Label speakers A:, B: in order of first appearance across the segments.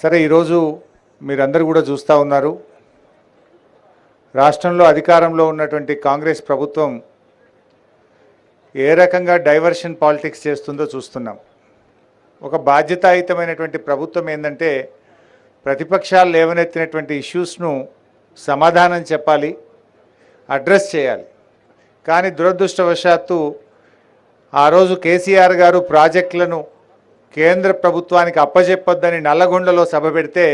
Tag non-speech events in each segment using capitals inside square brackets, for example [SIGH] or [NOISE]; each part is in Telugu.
A: సరే ఈరోజు మీరందరూ కూడా చూస్తూ ఉన్నారు. రాష్ట్రంలో అధికారంలో ఉన్నటువంటి కాంగ్రెస్ ప్రభుత్వం ఏ రకంగా డైవర్షన్ పాలిటిక్స్ చేస్తుందో చూస్తున్నాం. ఒక బాధ్యతాయుతమైనటువంటి ప్రభుత్వం ఏంటంటే ప్రతిపక్షాలు లేవనెత్తినటువంటి ఇష్యూస్ను సమాధానం చెప్పాలి అడ్రస్ చేయాలి. కానీ దురదృష్టవశాత్తు ఆ రోజు కేసీఆర్ గారు ప్రాజెక్టులను కేంద్ర ప్రభుత్వానికి అప్పజెప్పొద్దని నల్లగొండలో సభ పెడితే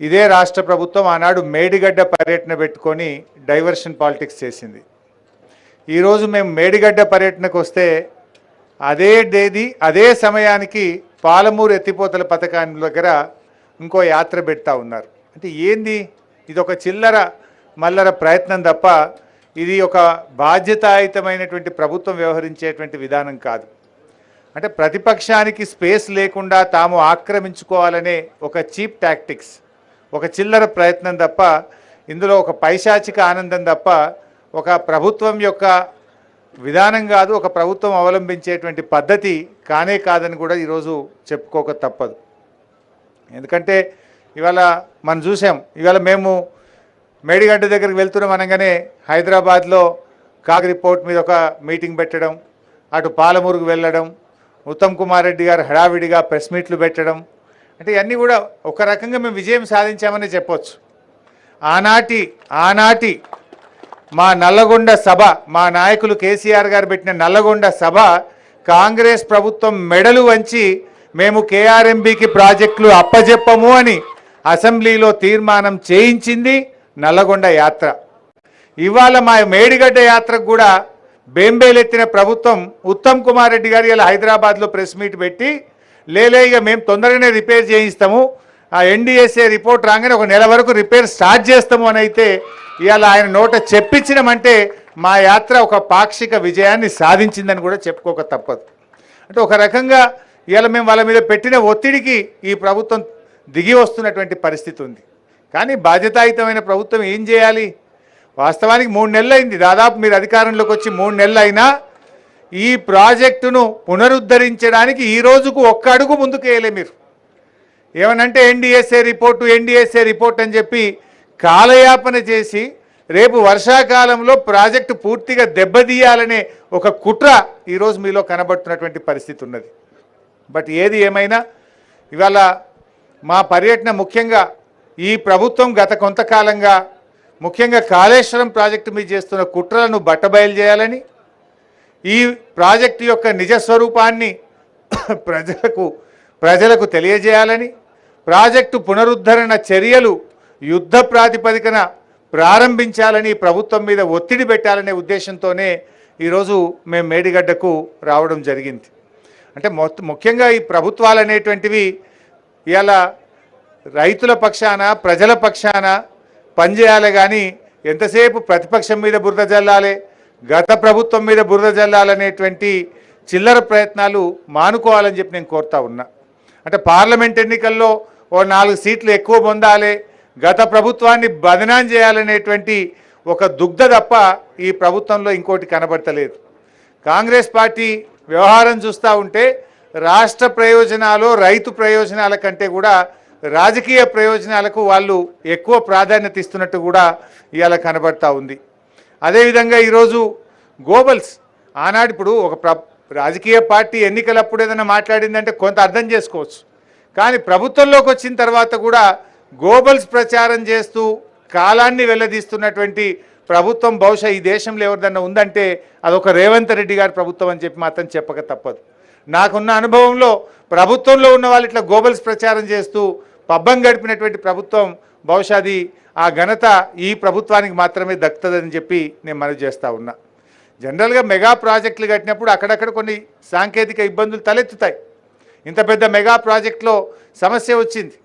A: ఇదే రాష్ట్ర ప్రభుత్వం ఆనాడు మేడిగడ్డ పర్యటన పెట్టుకొని డైవర్షన్ పాలిటిక్స్ చేసింది. ఈరోజు మేము మేడిగడ్డ పర్యటనకు వస్తే అదే తేదీ అదే సమయానికి పాలమూరు ఎత్తిపోతల పథకాన్ని దగ్గర ఇంకో యాత్ర పెడతా ఉన్నారు. అంటే ఏంది? ఇది ఒక చిల్లర మల్లర ప్రయత్నం తప్ప ఇది ఒక బాధ్యతాయుతమైనటువంటి ప్రభుత్వం వ్యవహరించేటువంటి విధానం కాదు. అంటే ప్రతిపక్షానికి స్పేస్ లేకుండా తాము ఆక్రమించుకోవాలనే ఒక చీప్ టాక్టిక్స్ ఒక చిల్లర ప్రయత్నం తప్ప ఇందులో ఒక పైశాచిక ఆనందం తప్ప ఒక ప్రభుత్వం యొక్క విధానం కాదు ఒక ప్రభుత్వం అవలంబించేటువంటి పద్ధతి కానే కాదని కూడా ఈరోజు చెప్పుకోక తప్పదు. ఎందుకంటే ఇవాళ మనం చూసాం ఇవాళ మేము మేడిగడ్డ దగ్గరికి వెళ్తున్నాం అనగానే హైదరాబాద్లో కాగ్ రిపోర్ట్ మీద ఒక మీటింగ్ పెట్టడం అటు పాలమూరుకు వెళ్ళడం ఉత్తమ్ కుమార్ రెడ్డి గారు హడావిడిగా ప్రెస్ మీట్లు పెట్టడం. అంటే ఇవన్నీ కూడా ఒక రకంగా మేము విజయం సాధించామని చెప్పొచ్చు. ఆనాటి ఆనాటి మా నల్లగొండ సభ మా నాయకులు కేసీఆర్ గారు పెట్టిన నల్లగొండ సభ కాంగ్రెస్ ప్రభుత్వం మెడలు వంచి మేము కేఆర్ఎంబికి ప్రాజెక్టులు అప్పజెప్పము అని అసెంబ్లీలో తీర్మానం చేయించింది నల్లగొండ యాత్ర. ఇవాళ మా మేడిగడ్డ యాత్రకు కూడా బేంబేలెత్తిన ప్రభుత్వం ఉత్తమ్ కుమార్ రెడ్డి గారు ఇలా హైదరాబాద్లో ప్రెస్ మీట్ పెట్టి లేలే ఇక మేము తొందరగానే రిపేర్ చేయిస్తాము. ఆ ఎన్డీఎస్ఏ రిపోర్ట్ రాగానే ఒక నెల వరకు రిపేర్ స్టార్ట్ చేస్తాము అని అయితే ఇవాళ ఆయన నోట చెప్పించినమంటే మా యాత్ర ఒక పాక్షిక విజయాన్ని సాధించిందని కూడా చెప్పుకోక తప్పదు. అంటే ఒక రకంగా ఇవాళ మేము వాళ్ళ మీద పెట్టిన ఒత్తిడికి ఈ ప్రభుత్వం దిగి వస్తున్నటువంటి పరిస్థితి ఉంది. కానీ బాధ్యతాయుతమైన ప్రభుత్వం ఏం చేయాలి? వాస్తవానికి మూడు నెలలు అయింది దాదాపు మీరు అధికారంలోకి వచ్చి మూడు నెలలు అయినా ఈ ప్రాజెక్టును పునరుద్ధరించడానికి ఈ రోజుకు ఒక్క అడుగు ముందుకు వేయలే మీరు. ఏమనంటే ఎన్డీఎస్ఏ రిపోర్టు ఎన్డీఎస్ఏ రిపోర్ట్ అని చెప్పి కాలయాపన చేసి రేపు వర్షాకాలంలో ప్రాజెక్టు పూర్తిగా దెబ్బతీయాలనే ఒక కుట్ర ఈరోజు మీలో కనబడుతున్నటువంటి పరిస్థితి ఉన్నది. బట్ ఏది ఏమైనా ఇవాళ మా పర్యటన ముఖ్యంగా ఈ ప్రభుత్వం గత కొంతకాలంగా ముఖ్యంగా కాళేశ్వరం ప్రాజెక్టు మీద చేస్తున్న కుట్రలను బట్టబయలు చేయాలని ఈ ప్రాజెక్టు యొక్క నిజ స్వరూపాన్ని [COUGHS] ప్రజలకు ప్రజలకు తెలియజేయాలని ప్రాజెక్టు పునరుద్ధరణ చర్యలు యుద్ధ ప్రాతిపదికన ప్రారంభించాలని ప్రభుత్వం మీద ఒత్తిడి పెట్టాలనే ఉద్దేశంతోనే ఈరోజు మేము మేడిగడ్డకు రావడం జరిగింది. అంటే మొత్తం ముఖ్యంగా ఈ ప్రభుత్వాలు అనేటువంటివి ఇలా రైతుల పక్షాన ప్రజల పక్షాన పనిచేయాలి కానీ ఎంతసేపు ప్రతిపక్షం మీద బురద జల్లాలి గత ప్రభుత్వం మీద బురద జల్లాలనేటువంటి చిల్లర ప్రయత్నాలు మానుకోవాలని చెప్పి నేను కోరుతా ఉన్నా. అంటే పార్లమెంట్ ఎన్నికల్లో ఓ నాలుగు సీట్లు ఎక్కువ పొందాలి గత ప్రభుత్వాన్ని బదనాం చేయాలనేటువంటి ఒక దుగ్ధ తప్ప ఈ ప్రభుత్వంలో ఇంకోటి కనబడతలేదు. కాంగ్రెస్ పార్టీ వ్యవహారం చూస్తూ ఉంటే రాష్ట్ర ప్రయోజనాలు రైతు ప్రయోజనాల కంటే కూడా రాజకీయ ప్రయోజనాలకు వాళ్ళు ఎక్కువ ప్రాధాన్యత ఇస్తున్నట్టు కూడా ఇవాళ కనబడతా ఉంది. అదేవిధంగా ఈరోజు గోబల్స్ ఆనాడు ఇప్పుడు ఒక ప్ర రాజకీయ పార్టీ ఎన్నికలప్పుడు ఏదైనా మాట్లాడిందంటే కొంత అర్థం చేసుకోవచ్చు. కానీ ప్రభుత్వంలోకి వచ్చిన తర్వాత కూడా గోబల్స్ ప్రచారం చేస్తూ కాలాన్ని వెళ్ళదీస్తున్నటువంటి ప్రభుత్వం బహుశా ఈ దేశంలో ఎవరిదన్నా ఉందంటే అదొక రేవంత్ రెడ్డి గారి ప్రభుత్వం అని చెప్పి మాత్రం చెప్పక తప్పదు. నాకున్న అనుభవంలో ప్రభుత్వంలో ఉన్న వాళ్ళు ఇట్లా గోబల్స్ ప్రచారం చేస్తూ పబ్బం గడిపినటువంటి ప్రభుత్వం బహుశా అది ఆ ఘనత ఈ ప్రభుత్వానికి మాత్రమే దక్కుతుందని చెప్పి నేను మనవి చేస్తూ ఉన్నా. జనరల్గా మెగా ప్రాజెక్టులు కట్టినప్పుడు అక్కడక్కడ కొన్ని సాంకేతిక ఇబ్బందులు తలెత్తుతాయి. ఇంత పెద్ద మెగా ప్రాజెక్టులో సమస్య వచ్చింది.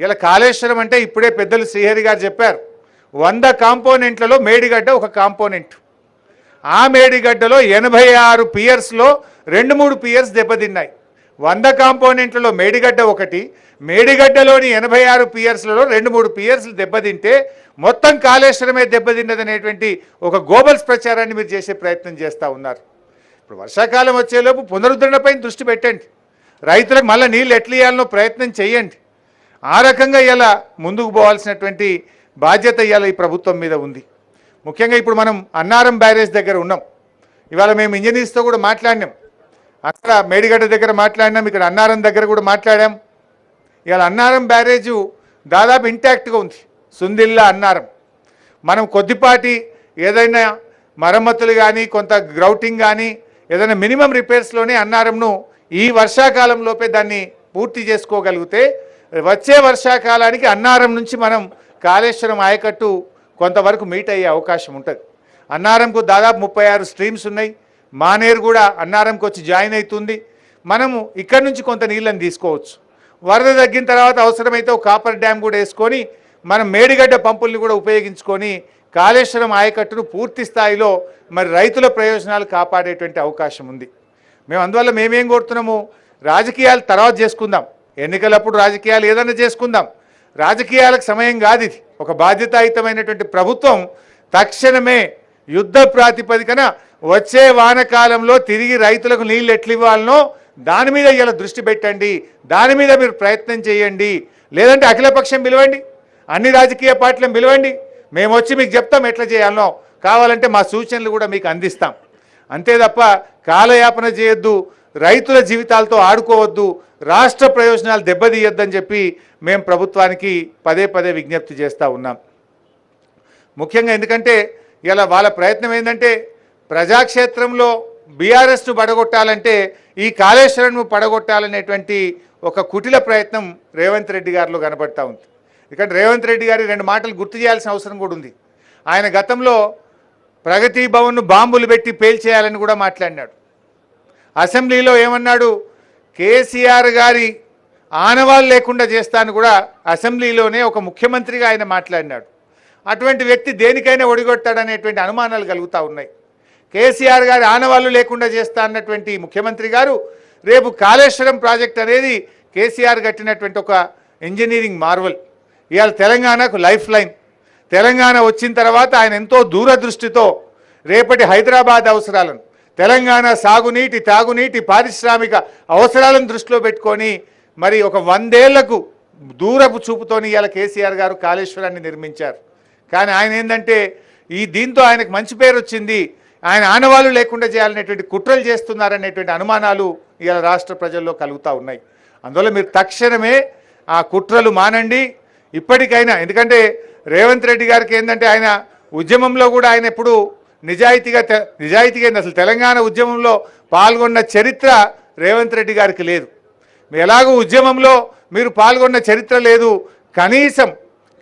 A: ఇలా కాళేశ్వరం అంటే ఇప్పుడే పెద్దలు శ్రీహరి గారు చెప్పారు వంద కాంపోనెంట్లలో మేడిగడ్డ ఒక కాంపోనెంట్. ఆ మేడిగడ్డలో ఎనభై ఆరు పియర్స్లో రెండు మూడు పియర్స్ దెబ్బతిన్నాయి. వంద కాంపోనెంట్లలో మేడిగడ్డ ఒకటి మేడిగడ్డలోని ఎనభై ఆరు పియర్స్లలో రెండు మూడు పియర్స్లు దెబ్బతింటే మొత్తం కాళేశ్వరమే దెబ్బతిన్నదనేటువంటి ఒక గోబల్స్ ప్రచారాన్ని మీరు చేసే ప్రయత్నం చేస్తూ ఉన్నారు. ఇప్పుడు వర్షాకాలం వచ్చేలోపు పునరుద్ధరణపై దృష్టి పెట్టండి. రైతులకు మళ్ళీ నీళ్ళు ఎట్లా ఇవ్వాలనో ప్రయత్నం చేయండి ఆ రకంగా ఇలా ముందుకు పోవాల్సినటువంటి బాధ్యత ఇవాళ ఈ ప్రభుత్వం మీద ఉంది. ముఖ్యంగా ఇప్పుడు మనం అన్నారం బ్యారేజ్ దగ్గర ఉన్నాం. ఇవాళ మేము ఇంజనీర్స్తో కూడా మాట్లాడినాం. అక్కడ మేడిగడ్డ దగ్గర మాట్లాడినాం ఇక్కడ అన్నారం దగ్గర కూడా మాట్లాడాం. ఇవాళ అన్నారం బ్యారేజు దాదాపు ఇంటాక్ట్గా ఉంది. సుందిల్లా అన్నారం. మనం కొద్దిపాటి ఏదైనా మరమ్మతులు కానీ కొంత గ్రౌటింగ్ కానీ ఏదైనా మినిమం రిపేర్స్లోనే అన్నారంను ఈ వర్షాకాలంలోపే దాన్ని పూర్తి చేసుకోగలిగితే వచ్చే వర్షాకాలానికి అన్నారం నుంచి మనం కాళేశ్వరం ఆయకట్టు కొంతవరకు మీట్ అయ్యే అవకాశం ఉంటుంది. అన్నారంకు దాదాపు ముప్పై ఆరు స్ట్రీమ్స్ ఉన్నాయి. మానేరు కూడా అన్నారంకి వచ్చి జాయిన్ అవుతుంది మనము ఇక్కడి నుంచి కొంత నీళ్ళని తీసుకోవచ్చు. వరద తగ్గిన తర్వాత అవసరమైతే ఒక కాపర్ డ్యామ్ కూడా వేసుకొని మనం మేడిగడ్డ పంపుల్ని కూడా ఉపయోగించుకొని కాళేశ్వరం ఆయకట్టును పూర్తి స్థాయిలో మరి రైతుల ప్రయోజనాలు కాపాడేటువంటి అవకాశం ఉంది. మేము అందువల్ల మేమేం కోరుతున్నాము? రాజకీయాలు తర్వాత చేసుకుందాం. ఎన్నికలప్పుడు రాజకీయాలు ఏదైనా చేసుకుందాం. రాజకీయాలకు సమయం కాదు ఇది. ఒక బాధ్యతాయుతమైనటువంటి ప్రభుత్వం తక్షణమే యుద్ధ ప్రాతిపదికన వచ్చే వానకాలంలో తిరిగి రైతులకు నీళ్ళు ఎట్లు ఇవ్వాలనో దాని మీద ఇలా దృష్టి పెట్టండి దాని మీద మీరు ప్రయత్నం చేయండి. లేదంటే అఖిలపక్షం పిలవండి అన్ని రాజకీయ పార్టీలను పిలవండి. మేము వచ్చి మీకు చెప్తాం ఎట్లా చేయాలనో. కావాలంటే మా సూచనలు కూడా మీకు అందిస్తాం. అంతే తప్ప కాలయాపన చేయొద్దు రైతుల జీవితాలతో ఆడుకోవద్దు రాష్ట్ర ప్రయోజనాలు దెబ్బతీయొద్దని చెప్పి మేము ప్రభుత్వానికి పదే పదే విజ్ఞప్తి చేస్తూ ఉన్నాం. ముఖ్యంగా ఎందుకంటే ఇలా వాళ్ళ ప్రయత్నం ఏంటంటే ప్రజాక్షేత్రంలో బీఆర్ఎస్ను పడగొట్టాలంటే ఈ కాళేశ్వరంను పడగొట్టాలనేటువంటి ఒక కుటిల ప్రయత్నం రేవంత్ రెడ్డి గారిలో కనబడతా ఉంది. ఎందుకంటే రేవంత్ రెడ్డి గారి రెండు మాటలు గుర్తు చేయాల్సిన అవసరం కూడా ఉంది. ఆయన గతంలో ప్రగతి భవన్ను బాంబులు పెట్టి పేల్చేయాలని కూడా మాట్లాడినాడు. అసెంబ్లీలో ఏమన్నాడు? కేసీఆర్ గారి ఆనవాళ్ళు లేకుండా చేస్తాను కూడా అసెంబ్లీలోనే ఒక ముఖ్యమంత్రిగా ఆయన మాట్లాడినాడు. అటువంటి వ్యక్తి దేనికైనా ఒడిగొట్టాడనేటువంటి అనుమానాలు కలుగుతూ ఉన్నాయి. కేసీఆర్ గారి ఆనవాళ్ళు లేకుండా చేస్తా అన్నటువంటి ముఖ్యమంత్రి గారు రేపు కాళేశ్వరం ప్రాజెక్ట్ అనేది కేసీఆర్ కట్టినటువంటి ఒక ఇంజనీరింగ్ మార్వల్. ఇవాళ తెలంగాణకు లైఫ్ లైన్. తెలంగాణ వచ్చిన తర్వాత ఆయన ఎంతో దూరదృష్టితో రేపటి హైదరాబాద్ అవసరాలను తెలంగాణ సాగునీటి తాగునీటి పారిశ్రామిక అవసరాలను దృష్టిలో పెట్టుకొని మరి ఒక వందేళ్ళకు దూరపు చూపుతోని ఇవాళ కేసీఆర్ గారు కాళేశ్వరాన్ని నిర్మించారు. కానీ ఆయన ఏంటంటే ఈ దీంతో ఆయనకు మంచి పేరు వచ్చింది ఆయన ఆనవాళ్ళు లేకుండా చేయాలనేటువంటి కుట్రలు చేస్తున్నారనేటువంటి అనుమానాలు ఇవాళ రాష్ట్ర ప్రజల్లో కలుగుతూ ఉన్నాయి. అందువల్ల మీరు తక్షణమే ఆ కుట్రలు మానండి. ఇప్పటికైనా ఎందుకంటే రేవంత్ రెడ్డి గారికి ఏంటంటే ఆయన ఉద్యమంలో కూడా ఆయన ఎప్పుడు నిజాయితీగా తె- నిజాయితీగా అసలు తెలంగాణ ఉద్యమంలో పాల్గొన్న చరిత్ర రేవంత్ రెడ్డి గారికి లేదు. ఎలాగో ఉద్యమంలో మీరు పాల్గొన్న చరిత్ర లేదు. కనీసం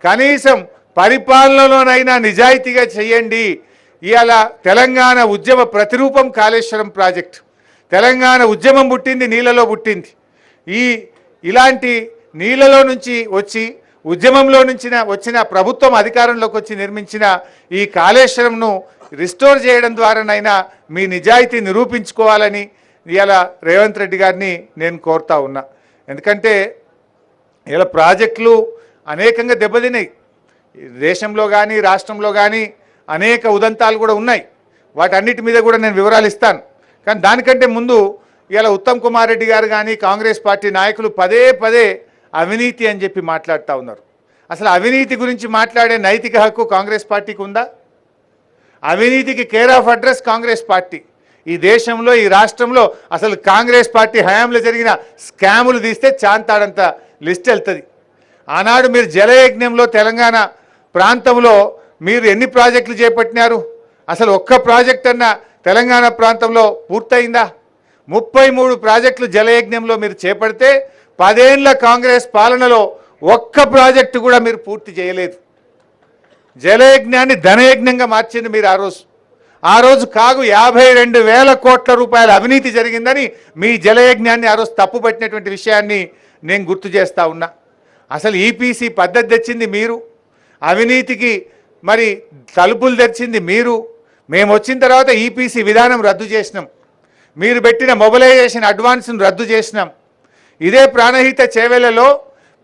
A: కనీసం పరిపాలనలోనైనా నిజాయితీగా చేయండి. ఇవాళ తెలంగాణ ఉద్యమ ప్రతిరూపం కాళేశ్వరం ప్రాజెక్ట్. తెలంగాణ ఉద్యమం పుట్టింది నీళ్ళలో పుట్టింది. ఈ ఇలాంటి నీళ్ళలో నుంచి వచ్చి ఉద్యమంలో నుంచి వచ్చిన ప్రభుత్వం అధికారంలోకి వచ్చి నిర్మించిన ఈ కాళేశ్వరంను రిస్టోర్ చేయడం ద్వారానైనా మీ నిజాయితీ నిరూపించుకోవాలని ఇవాళ రేవంత్ రెడ్డి గారిని నేను కోరుతా ఉన్నా. ఎందుకంటే ఇలా ప్రాజెక్టులు అనేకంగా దెబ్బతిన్నాయి. దేశంలో కానీ రాష్ట్రంలో కానీ అనేక ఉదంతాలు కూడా ఉన్నాయి. వాటన్నిటి మీద కూడా నేను వివరాలు ఇస్తాను. కానీ దానికంటే ముందు ఇలా ఉత్తమ్ కుమార్ రెడ్డి గారు కానీ కాంగ్రెస్ పార్టీ నాయకులు పదే పదే అవినీతి అని చెప్పి మాట్లాడుతూ ఉన్నారు. అసలు అవినీతి గురించి మాట్లాడే నైతిక హక్కు కాంగ్రెస్ పార్టీకి ఉందా? అవినీతికి care of address Congress party. ఈ దేశంలో ఈ రాష్ట్రంలో అసలు కాంగ్రెస్ పార్టీ హయాంలో జరిగిన స్కాములు తీస్తే చాంతాడంత లిస్ట్ వెళ్తుంది. ఆనాడు మీరు జలయజ్ఞంలో తెలంగాణ ప్రాంతంలో మీరు ఎన్ని ప్రాజెక్టులు చేపట్టినారు? అసలు ఒక్క ప్రాజెక్ట్ అన్న తెలంగాణ ప్రాంతంలో పూర్తయిందా? ముప్పై మూడు ప్రాజెక్టులు జలయజ్ఞంలో మీరు చేపడితే పదేళ్ళ కాంగ్రెస్ పాలనలో ఒక్క ప్రాజెక్టు కూడా మీరు పూర్తి చేయలేదు. జలయజ్ఞాన్ని ధనయజ్ఞంగా మార్చింది మీరు ఆ రోజు. ఆ రోజు కాగు యాభై రెండు వేల కోట్ల రూపాయల అవినీతి జరిగిందని మీ జలయజ్ఞాన్ని ఆ రోజు తప్పుపట్టినటువంటి విషయాన్ని నేను గుర్తు చేస్తా ఉన్నా. అసలు ఈపీసీ పద్ధతి తెచ్చింది మీరు. అవినీతికి మరి తలుపులు తెరిచింది మీరు. మేము వచ్చిన తర్వాత ఈపీసీ విధానం రద్దు చేసినాం. మీరు పెట్టిన మొబిలైజేషన్ అడ్వాన్స్ను రద్దు చేసినాం. ఇదే ప్రాణహిత చేవెలలో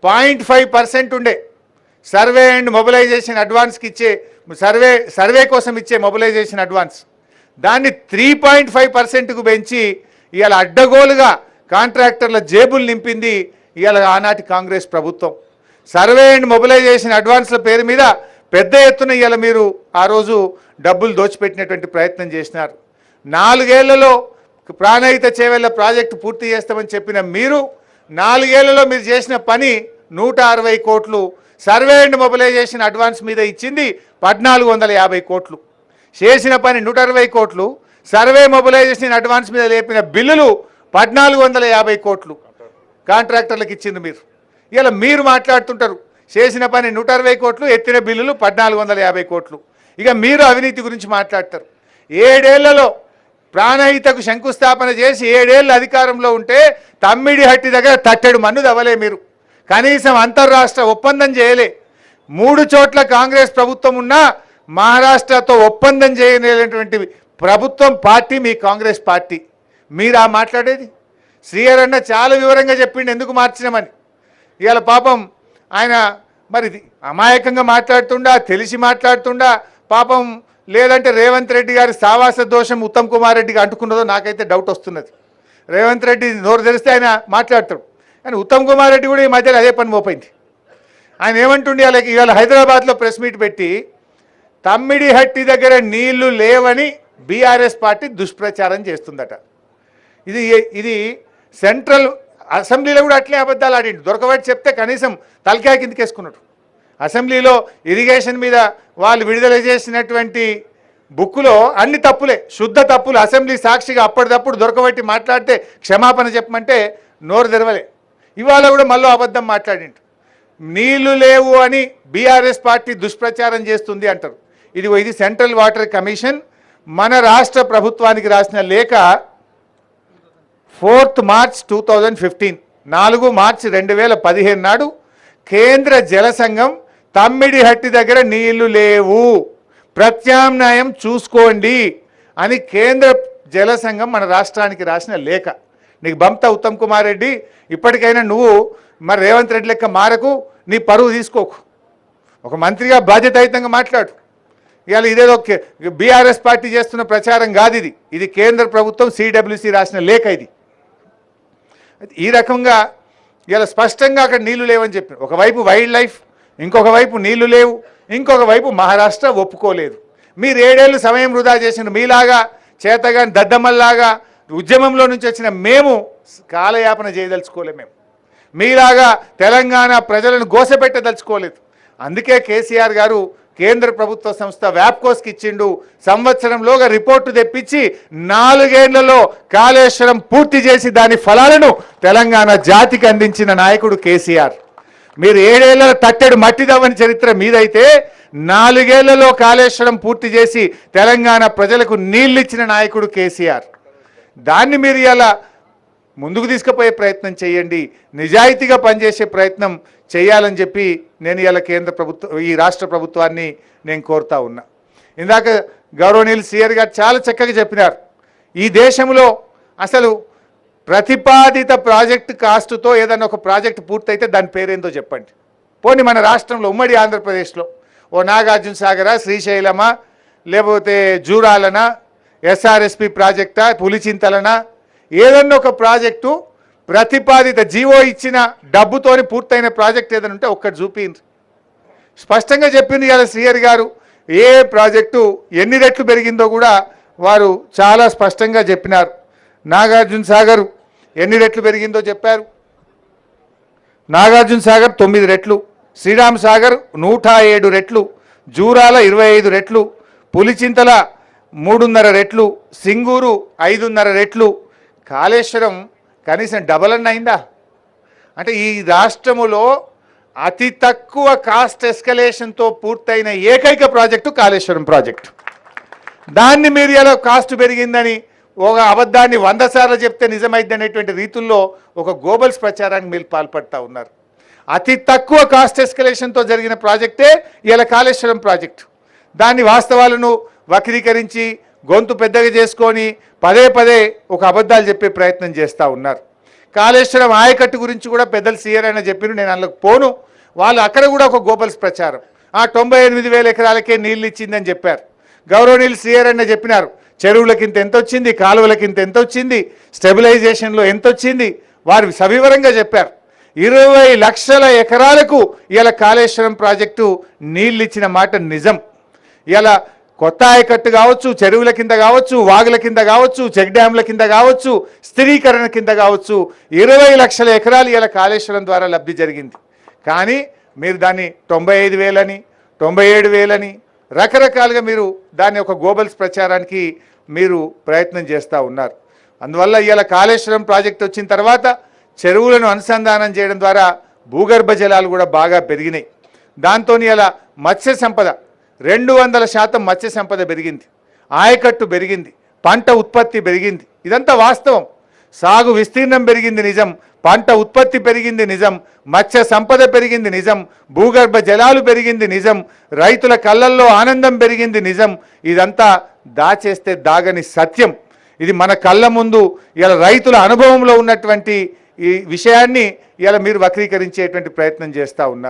A: పాయింట్ ఫైవ్ పర్సెంట్ ఉండే. సర్వే అండ్ మొబిలైజేషన్ అడ్వాన్స్కి ఇచ్చే సర్వే సర్వే కోసం ఇచ్చే మొబిలైజేషన్ అడ్వాన్స్. దాన్ని త్రీ పాయింట్ ఫైవ్ పర్సెంట్కు పెంచి ఇవాళ అడ్డగోలుగా కాంట్రాక్టర్ల జేబులు నింపింది ఇవాళ ఆనాటి కాంగ్రెస్ ప్రభుత్వం. సర్వే అండ్ మొబిలైజేషన్ అడ్వాన్స్ల పేరు మీద పెద్ద ఎత్తున ఇవాళ మీరు ఆ రోజు డబ్బులు దోచిపెట్టినటువంటి ప్రయత్నం చేసినారు. నాలుగేళ్ళలో ప్రాణహిత చేవెళ్ళ ప్రాజెక్టు పూర్తి చేస్తామని చెప్పిన మీరు నాలుగేళ్ళలో మీరు చేసిన పని నూట అరవై కోట్లు సర్వే అండ్ మొబిలైజేషన్ అడ్వాన్స్ మీద ఇచ్చింది పద్నాలుగు వందల యాభై కోట్లు. చేసిన పని నూట అరవై కోట్లు సర్వే మొబిలైజేషన్ అడ్వాన్స్ మీద లేపిన బిల్లులు పద్నాలుగు వందల యాభై కోట్లు కాంట్రాక్టర్లకు ఇచ్చింది మీరు. ఇలా మీరు మాట్లాడుతుంటారు చేసిన పని నూట అరవై కోట్లు ఎత్తిన బిల్లులు పద్నాలుగు వందల యాభై కోట్లు. ఇక మీరు అవినీతి గురించి మాట్లాడతారు. ఏడేళ్ళలో ప్రాణహితకు శంకుస్థాపన చేసి ఏడేళ్ళు అధికారంలో ఉంటే తమ్మిడి హట్టి దగ్గర తట్టెడు మన్ను దవ్వలే మీరు. కనీసం అంతర్రాష్ట్ర ఒప్పందం చేయలే. మూడు చోట్ల కాంగ్రెస్ ప్రభుత్వం ఉన్నా మహారాష్ట్రతో ఒప్పందం చేయలేనటువంటి ప్రభుత్వం పార్టీ మీ కాంగ్రెస్ పార్టీ. మీరా మాట్లాడేది? శ్రీహరన్న చాలా వివరంగా చెప్పిండు ఎందుకు మార్చినామని. ఇవాళ పాపం ఆయన మరి ఇది అమాయకంగా మాట్లాడుతుండా తెలిసి మాట్లాడుతుండా పాపం లేదంటే రేవంత్ రెడ్డి గారి సావాస దోషం ఉత్తమ్ కుమార్ రెడ్డికి అంటుకున్నదో నాకైతే డౌట్ వస్తున్నది. రేవంత్ రెడ్డి నోరు తెలిస్తే ఆయన మాట్లాడతాడు. కానీ ఉత్తమ్ కుమార్ రెడ్డి కూడా ఈ మధ్యలో అదే పని మోపోయింది ఆయన ఏమంటుండే అలాగే ఇవాళ హైదరాబాద్లో ప్రెస్ మీట్ పెట్టి తమ్మిడి హట్టి దగ్గర నీళ్ళు లేవని బీఆర్ఎస్ పార్టీ దుష్ప్రచారం చేస్తుందట. ఇది ఇది సెంట్రల్ అసెంబ్లీలో కూడా అట్లే అబద్ధాలు ఆడిండు. దొరకబట్టి చెప్తే కనీసం తలకాయ కిందకేసుకున్నాడు అసెంబ్లీలో ఇరిగేషన్ మీద వాళ్ళు విడుదల చేసినటువంటి బుక్కులో అన్ని తప్పులే. శుద్ధ తప్పులు అసెంబ్లీ సాక్షిగా అప్పటిదప్పుడు దొరకబట్టి మాట్లాడితే క్షమాపణ చెప్పమంటే నోరు తెరవలే. ఇవాళ కూడా మళ్ళీ అబద్ధం మాట్లాడిండు. నీళ్ళు లేవు అని బీఆర్ఎస్ పార్టీ దుష్ప్రచారం చేస్తుంది అంటారు. ఇది ఇది సెంట్రల్ వాటర్ కమిషన్. మన రాష్ట్ర ప్రభుత్వానికి రాసిన లేఖ fourth March two thousand fifteen. నాలుగు మార్చ్ రెండు వేల పదిహేను నాడు కేంద్ర జల సంఘం దగ్గర నీళ్ళు లేవు. ప్రత్యామ్నాయం చూసుకోండి అని కేంద్ర జలసంఘం మన రాష్ట్రానికి రాసిన లేఖ. నీకు బంప్త ఉత్తమ్ కుమార్ రెడ్డి ఇప్పటికైనా నువ్వు మరి రేవంత్ రెడ్డి లెక్క మారకు నీ పరువు తీసుకోకు. ఒక మంత్రిగా బాధ్యతాయుతంగా మాట్లాడు. ఇవాళ ఇదేదో బీఆర్ఎస్ పార్టీ చేస్తున్న ప్రచారం కాదు ఇది. ఇది కేంద్ర ప్రభుత్వం సిడబ్ల్యూసి రాసిన లేఖ ఇది. ఈ రకంగా ఇలా స్పష్టంగా అక్కడ నీళ్ళు లేవని చెప్పారు ఒకవైపు వైల్డ్ లైఫ్ ఇంకొక వైపు నీళ్ళు లేవు ఇంకొక వైపు మహారాష్ట్ర ఒప్పుకోలేదు. మీరు ఏడేళ్ళు సమయం వృధా చేసిన మీలాగా చేతగాని దద్దమ్మల్లాగా ఉద్యమంలో నుంచి వచ్చిన మేము కాలయాపన చేయదలుచుకోలే మేము. మీలాగా తెలంగాణ ప్రజలను గోసపెట్టదలుచుకోలేదు. అందుకే కేసీఆర్ గారు కేంద్ర ప్రభుత్వ సంస్థ వ్యాప్కోస్కి ఇచ్చిండు. సంవత్సరంలోగా రిపోర్టు తెప్పించి నాలుగేళ్ళలో కాళేశ్వరం పూర్తి చేసి దాని ఫలాలను తెలంగాణ జాతికి అందించిన నాయకుడు కేసీఆర్. మీరు ఏడేళ్ళ తట్టెడు మట్టిదవ్వని చరిత్ర మీదైతే నాలుగేళ్ళలో కాళేశ్వరం పూర్తి చేసి తెలంగాణ ప్రజలకు నీళ్ళిచ్చిన నాయకుడు కేసీఆర్. దాన్ని మీరు ఇలా ముందుకు తీసుకుపోయే ప్రయత్నం చేయండి. నిజాయితీగా పనిచేసే ప్రయత్నం చేయాలని చెప్పి నేను ఇలా కేంద్ర ప్రభుత్వం ఈ రాష్ట్ర ప్రభుత్వాన్ని నేను కోరుతా ఉన్నా. ఇందాక గౌరవనీయులు సీఆర్ గారు చాలా చక్కగా చెప్పినారు. ఈ దేశంలో అసలు ప్రతిపాదిత ప్రాజెక్టు కాస్ట్తో ఏదైనా ఒక ప్రాజెక్ట్ పూర్తయితే దాని పేరేందో చెప్పండి. పోనీ మన రాష్ట్రంలో ఉమ్మడి ఆంధ్రప్రదేశ్లో. ఓ నాగార్జున సాగరా శ్రీశైలమా లేకపోతే జూరాలనా ఎస్ఆర్ఎస్పి ప్రాజెక్టా పులిచింతలనా ఏదన్నా ఒక ప్రాజెక్టు ప్రతిపాదిత జీవో ఇచ్చిన డబ్బుతోని పూర్తయిన ప్రాజెక్ట్ ఏదైనా ఉంటే ఒక్కటి చూపింది స్పష్టంగా చెప్పింది ఇవాళ శ్రీహరి గారు ఏ ప్రాజెక్టు ఎన్ని రెట్లు పెరిగిందో కూడా వారు చాలా స్పష్టంగా చెప్పినారు. నాగార్జున సాగర్ ఎన్ని రెట్లు పెరిగిందో చెప్పారు. నాగార్జున సాగర్ తొమ్మిది రెట్లు శ్రీరామ్ సాగర్ నూట ఏడు రెట్లు జూరాల ఇరవై ఐదు రెట్లు పులిచింతల మూడున్నర రెట్లు సింగూరు ఐదున్నర రెట్లు కాళేశ్వరం కనీసం డబల్ అన్న అయిందా? అంటే ఈ రాష్ట్రములో అతి తక్కువ కాస్ట్ ఎస్కలేషన్తో పూర్తయిన ఏకైక ప్రాజెక్టు కాళేశ్వరం ప్రాజెక్టు. దాన్ని మీరు ఎలా కాస్ట్ పెరిగిందని ఒక అబద్ధాన్ని వంద సార్లు చెప్తే నిజమైంది అనేటువంటి రీతుల్లో ఒక గోబల్స్ ప్రచారానికి మీరు పాల్పడతా ఉన్నారు. అతి తక్కువ కాస్ట్ ఎస్కలేషన్తో జరిగిన ప్రాజెక్టే ఇలా కాళేశ్వరం ప్రాజెక్టు. దాన్ని వాస్తవాలను వక్రీకరించి గొంతు పెద్దగా చేసుకొని పదే పదే ఒక అబద్ధాలు చెప్పే ప్రయత్నం చేస్తూ ఉన్నారు. కాళేశ్వరం ఆయకట్టు గురించి కూడా పెద్దలు సీఆర్ అయినా చెప్పిన నేను అందులోకి పోను. వాళ్ళు అక్కడ కూడా ఒక గోపల్స్ ప్రచారం. ఆ తొంభై ఎనిమిది వేల ఎకరాలకే నీళ్ళు ఇచ్చిందని చెప్పారు. గౌరవనీయులు సీఆర్ అన్న చెప్పినారు చెరువులకి ఇంత ఎంత వచ్చింది కాలువలకి ఇంత ఎంత వచ్చింది స్టెబిలైజేషన్లో ఎంత వచ్చింది వారు సవివరంగా చెప్పారు. ఇరవై లక్షల ఎకరాలకు ఇలా కాళేశ్వరం ప్రాజెక్టు నీళ్ళు ఇచ్చిన మాట నిజం. ఇలా కొత్త ఆయకట్టు కావచ్చు చెరువుల కింద కావచ్చు వాగుల కింద కావచ్చు చెక్ డ్యాంల కింద కావచ్చు స్థిరీకరణ కింద కావచ్చు ఇరవై లక్షల ఎకరాలు ఇలా కాళేశ్వరం ద్వారా లబ్ధి జరిగింది. కానీ మీరు దాన్ని తొంభై ఐదు వేలని తొంభై ఏడు వేలని రకరకాలుగా మీరు దాని ఒక గోబల్స్ ప్రచారానికి మీరు ప్రయత్నం చేస్తూ ఉన్నారు. అందువల్ల ఇవాళ కాళేశ్వరం ప్రాజెక్ట్ వచ్చిన తర్వాత చెరువులను అనుసంధానం చేయడం ద్వారా భూగర్భ జలాలు కూడా బాగా పెరిగినాయి. దాంతో ఇలా మత్స్య సంపద రెండు వందల శాతం మత్స్య సంపద పెరిగింది. ఆయకట్టు పెరిగింది. పంట ఉత్పత్తి పెరిగింది. ఇదంతా వాస్తవం. సాగు విస్తీర్ణం పెరిగింది నిజం. పంట ఉత్పత్తి పెరిగింది నిజం. మత్స్య సంపద పెరిగింది నిజం. భూగర్భ జలాలు పెరిగింది నిజం. రైతుల కళ్ళల్లో ఆనందం పెరిగింది నిజం. ఇదంతా దాచేస్తే దాగని సత్యం. ఇది మన కళ్ళ ముందు ఇలా రైతుల అనుభవంలో ఉన్నటువంటి ఈ విషయాన్ని ఇలా మీరు వక్రీకరించేటువంటి ప్రయత్నం చేస్తూ ఉన్నారు.